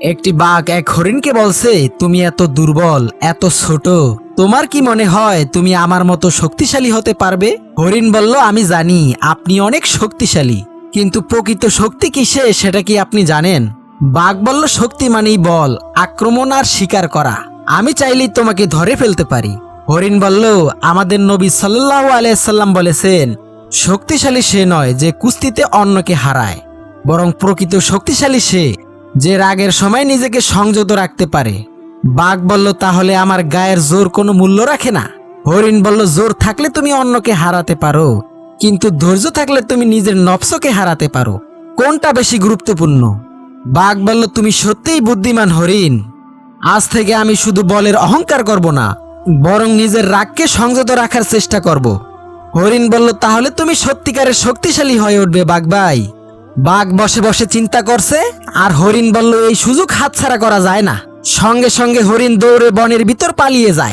একটি বাঘ এক হরিণকে বলছে, তুমি এত দুর্বল, এত ছোট, তোমার কি মনে হয় তুমি আমার মতো শক্তিশালী হতে পারবে? হরিণ বলল, আমি জানি, আপনি অনেক শক্তিশালী, কিন্তু প্রকৃত শক্তি কিসে সেটা কি আপনি জানেন? বাঘ বলল, শক্তি মানেই বল, আক্রমণ আর শিকার করা, আমি চাইলেই তোমাকে ধরে ফেলতে পারি। হরিণ বলল, আমাদের নবী সাল্লাহ আলাইসাল্লাম বলেছেন, শক্তিশালী সে নয় যে কুস্তিতে অন্যকে হারায়, বরং প্রকৃত শক্তিশালী সে যে রাগের সময় নিজেকে সংযত রাখতে পারে। বাঘ বলল, তাহলে আমার গায়ের জোর কোনো মূল্য রাখে না? হরিণ বলল, জোর থাকলে তুমি অন্যকে হারাতে পারো, কিন্তু ধৈর্য থাকলে তুমি নিজের নফসকে হারাতে পারো। কোনটা বেশি গুরুত্বপূর্ণ? বাঘ বলল, তুমি সত্যিই বুদ্ধিমান হরিণ। আজ থেকে আমি শুধু বলের অহংকার করব না, বরং নিজের রাগকে সংযত রাখার চেষ্টা করব। হরিণ বলল, তাহলে তুমি সত্যিকারের শক্তিশালী হয়ে উঠবে বাঘ ভাই। বাঘ বসে বসে চিন্তা করছে, আর হরিণ বলল, এই সুযোগ হাতছাড়া করা যায় না। সঙ্গে সঙ্গে হরিণ দৌড়ে বনের ভিতর পালিয়ে যায়।